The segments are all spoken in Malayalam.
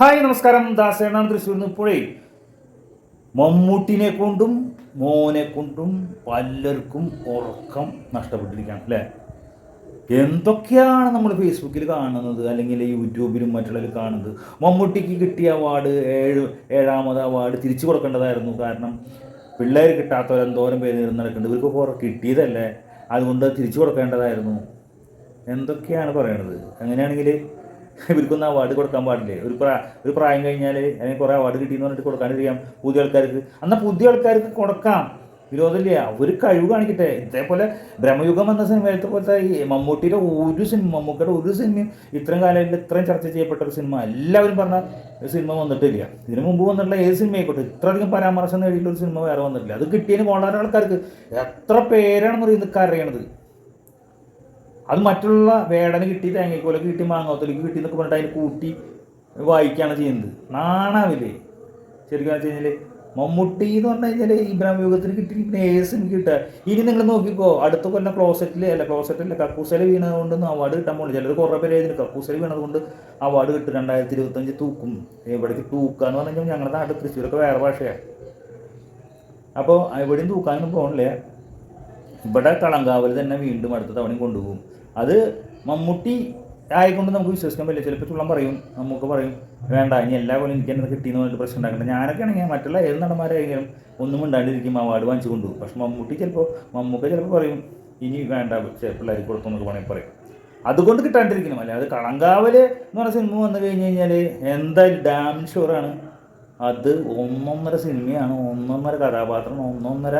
ഹായ് നമസ്കാരം. ദാസേണ തൃശ്ശൂർ നിന്ന് ഇപ്പോഴേ മമ്മൂട്ടിനെ കൊണ്ടും മോനെ കൊണ്ടും പലർക്കും ഉറക്കം നഷ്ടപ്പെട്ടിരിക്കുകയാണ് അല്ലേ? എന്തൊക്കെയാണ് നമ്മൾ ഫേസ്ബുക്കിൽ കാണുന്നത്? അല്ലെങ്കിൽ യൂട്യൂബിലും മറ്റുള്ളവർ കാണുന്നത്? മമ്മൂട്ടിക്ക് കിട്ടിയ അവാർഡ് ഏഴ് ഏഴാമത് അവാർഡ് തിരിച്ചു കൊടുക്കേണ്ടതായിരുന്നു. കാരണം പിള്ളേർ കിട്ടാത്തവരെന്തോരം പേര് ഇരുന്ന് നടക്കുന്നുണ്ട്. ഇവർക്ക് ഹോറ കിട്ടിയതല്ലേ? അതുകൊണ്ട് തിരിച്ചു കൊടുക്കേണ്ടതായിരുന്നു. എന്തൊക്കെയാണ് പറയണത്? അങ്ങനെയാണെങ്കിൽ ഇവർക്കൊന്നും അവാർഡ് കൊടുക്കാൻ പാടില്ലേ? ഒരു പ്രാ ഒരു പ്രായം കഴിഞ്ഞാൽ അതിന് കുറേ അവാർഡ് കിട്ടിയെന്ന് പറഞ്ഞിട്ട് കൊടുക്കാണ്ടിരിക്കാം പുതിയ ആൾക്കാർക്ക്. എന്നാൽ പുതിയ ആൾക്കാർക്ക് കൊടുക്കാം. വിരോധമില്ല? ഒരു കഴിവ് കാണിക്കട്ടെ. ഇതേപോലെ ബ്രഹ്മയുഗം എന്ന സിനിമയിലത്തെ പോലത്തെ ഈ മമ്മൂട്ടിയുടെ ഒരു സിനിമ മമ്മൂക്കയുടെ ഒരു സിനിമയും ഇത്രയും കാലങ്ങളിൽ ഇത്രയും ചർച്ച ചെയ്യപ്പെട്ട ഒരു സിനിമ. എല്ലാവരും പറഞ്ഞ സിനിമ വന്നിട്ടില്ല. ഇതിനു മുമ്പ് വന്നിട്ടുള്ള ഏത് സിനിമ ആയിക്കോട്ടെ? ഇത്രയധികം പരാമർശം നേടിയിട്ടുള്ള ഒരു സിനിമ വേറെ വന്നിട്ടില്ല. അത് കിട്ടിയതിന് വളരെ ആൾക്കാർക്ക് എത്ര പേരാണെന്ന് പറയുന്നത് അറിയണത് അത് മറ്റുള്ള വേടന് കിട്ടി തേങ്ങയ്ക്കോലൊക്കെ കിട്ടി മാങ്ങോത്തലേക്ക് കിട്ടി എന്നൊക്കെ പറഞ്ഞിട്ട് അതിന് കൂട്ടി വായിക്കുകയാണ് ചെയ്യുന്നത്. നാണാവില്ലേ? ശരിക്കും വെച്ച് കഴിഞ്ഞാൽ മമ്മൂട്ടി എന്ന് പറഞ്ഞു കഴിഞ്ഞാൽ ഇബ്രാഹിം യുഗത്തിന് കിട്ടി പിന്നെ ഏസിന് കിട്ടുക. ഇനി നിങ്ങൾ നോക്കിക്കോ അടുത്ത കൊല്ലം ക്ലോസറ്റിൽ അല്ല ക്ലോസറ്റിൽ കക്കൂസല വീണത് കൊണ്ടൊന്നും അവാർഡ് കിട്ടാൻ പോകുന്നു ചിലർ കുറേ പേര് എഴുതി കക്കൂസല വീണത് കൊണ്ട് അവാർഡ് കിട്ടും. രണ്ടായിരത്തി ഇരുപത്തഞ്ച് തൂക്കും. ഇവിടേക്ക് തൂക്കുക എന്ന് പറഞ്ഞു കഴിഞ്ഞാൽ ഞങ്ങളുടെ നാട്ടിൽ തൃശ്ശൂരൊക്കെ വേറെ ഭാഷയാണ് അപ്പോൾ എവിടെയും തൂക്കാനൊന്നും പോകണില്ല ഇവിടെ കളങ്കാവൽ തന്നെ വീണ്ടും അടുത്ത തവണയും കൊണ്ടുപോകും. അത് മമ്മൂട്ടി ആയിക്കൊണ്ട് നമുക്ക് വിശ്വസിക്കാൻ പറ്റില്ല ചിലപ്പോൾ ചുള്ളം പറയും നമുക്ക് പറയും വേണ്ട ഇനി എല്ലാ പോലും എനിക്ക് എന്നെ കിട്ടിയെന്ന് പറഞ്ഞിട്ട് പ്രശ്നം ഉണ്ടാക്കണ്ട. ഞാനൊക്കെ ആണെങ്കിൽ മറ്റുള്ള ഏത് നടന്മാരായാലും ഒന്നും മിണ്ടാണ്ടിരിക്കും അവാർഡ് വാങ്ങിച്ചു കൊണ്ടുപോകും. പക്ഷെ മമ്മൂട്ടി ചിലപ്പോൾ മമ്മൂക്ക ചിലപ്പോൾ പറയും ഇനി വേണ്ട പിള്ളേർക്ക് കൊടുത്തു എന്നൊക്കെ വേണമെങ്കിൽ പറയും. അതുകൊണ്ട് കിട്ടാണ്ടിരിക്കണം. അല്ലെ അത് കളങ്കാവൽ എന്ന് പറഞ്ഞ സിനിമ വന്നു കഴിഞ്ഞ് കഴിഞ്ഞാൽ എന്തായാലും ഡാം ഷുവറാണ് അത് ഒന്നൊന്നര സിനിമയാണ് ഒന്നൊന്നര കഥാപാത്രം ഒന്നൊന്നര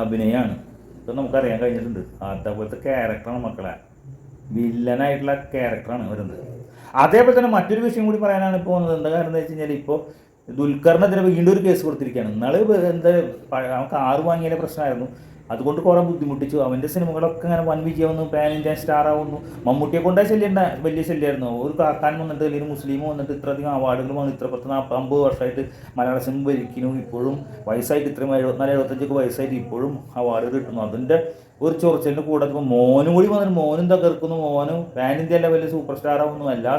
അഭിനയമാണ് ഇപ്പം നമുക്കറിയാൻ കഴിഞ്ഞിട്ടുണ്ട്. അതേപോലത്തെ ക്യാരക്ടറാണ് മക്കളെ. വില്ലനായിട്ടുള്ള ക്യാരക്ടറാണ് വരുന്നത്. അതേപോലെ തന്നെ മറ്റൊരു വിഷയം കൂടി പറയാനാണ് ഇപ്പോൾ വന്നത്. എന്താ കാരണം എന്താ വെച്ച് കഴിഞ്ഞാൽ ഇപ്പോൾ ദുൽഖറിനെതിരെ വീണ്ടും ഒരു കേസ് കൊടുത്തിരിക്കുകയാണ്. ഇന്നാൾ എന്താ അവൻ കാറ് വാങ്ങിയതിലെ പ്രശ്നമായിരുന്നു. അതുകൊണ്ട് കുറേ ബുദ്ധിമുട്ടിച്ചു. അവന്റെ സിനിമകളൊക്കെ ഇങ്ങനെ വൻ വിജയമാവുന്നു പാൻ ഇന്ത്യൻ സ്റ്റാർ ആവുന്നു. മമ്മൂട്ടിയെ കൊണ്ടേ ശല്യം വലിയ ശല്യമായിരുന്നു ഒരു കാക്കാൻ വന്നിട്ട് അല്ലെങ്കിൽ മുസ്ലിം വന്നിട്ട് ഇത്രയധികം അവാർഡുകൾ വന്നു ഇത്ര പത്ത് നാൽപ്പത് അമ്പത് വർഷമായിട്ട് മലയാള സിനിമ ഭരിക്കുന്നു. ഇപ്പോഴും വയസ്സായിട്ട് ഇത്രയും എഴുപത്തിനാല് എഴുപത്തഞ്ചൊക്കെ വയസ്സായിട്ട് ഇപ്പോഴും അവാർഡ് കിട്ടുന്നു. അതിന്റെ ഒരു ചൊറിച്ചലിന്റെ കൂടെ ഇപ്പോൾ മോനും കൂടി വന്നിട്ട് മോനും തകർക്കുന്നു. മോനും പാൻ ഇന്ത്യ ലെവലിൽ സൂപ്പർ സ്റ്റാർ ആവുന്നു. എല്ലാ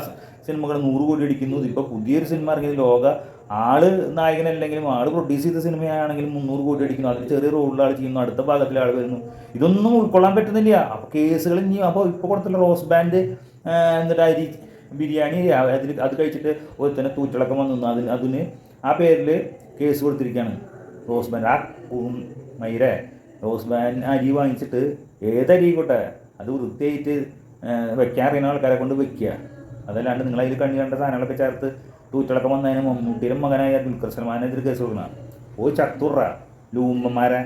സിനിമകളും നൂറ് കോടി അടിക്കുന്നു. ഇപ്പോൾ പുതിയൊരു സിനിമ ഇറങ്ങിയത് ലോക ആൾ നായകനല്ലെങ്കിലും ആൾ പ്രൊഡ്യൂസ് ചെയ്ത സിനിമയാണെങ്കിലും മുന്നൂറ് കോടി അടിക്കുന്നു. അതിൽ ചെറിയ റോളിൽ ആൾ ചെയ്യുന്നു. അടുത്ത ഭാഗത്തിൽ ആൾ വരുന്നു. ഇതൊന്നും ഉൾക്കൊള്ളാൻ പറ്റുന്നില്ല. അപ്പോൾ കേസുകൾ ഇനി അപ്പോൾ ഇപ്പോൾ കൊടുത്തുള്ള റോസ് ബാൻഡ് എന്നിട്ട് അരി ബിരിയാണി അതിൽ അത് കഴിച്ചിട്ട് ഒരുത്തന്നെ തൂറ്റിളക്കം വന്നു. അതിന് അതിന് ആ പേരിൽ കേസ് കൊടുത്തിരിക്കുകയാണ് റോസ് ബാൻഡ്. ആ മൈര റോസ് ബാൻഡ് അരി വാങ്ങിച്ചിട്ട് ഏതരി കൂട്ടെ അത് വൃത്തിയായിട്ട് വെക്കാൻ അറിയുന്ന ആൾക്കാരെ കൊണ്ട് വെക്കുക. അതല്ലാണ്ട് നിങ്ങളതിൽ കണ്ണി കണ്ട സാധനങ്ങളൊക്കെ ചേർത്ത് തൂറ്റിളക്കം വന്നതിന് മമ്മൂട്ടിയുടെ മകനായ ദുൽഖർ സൽമാനെതിരെ കേസ് കൊടുക്കണം. ഓ ചത്തുറ ലൂമ്മമാരെ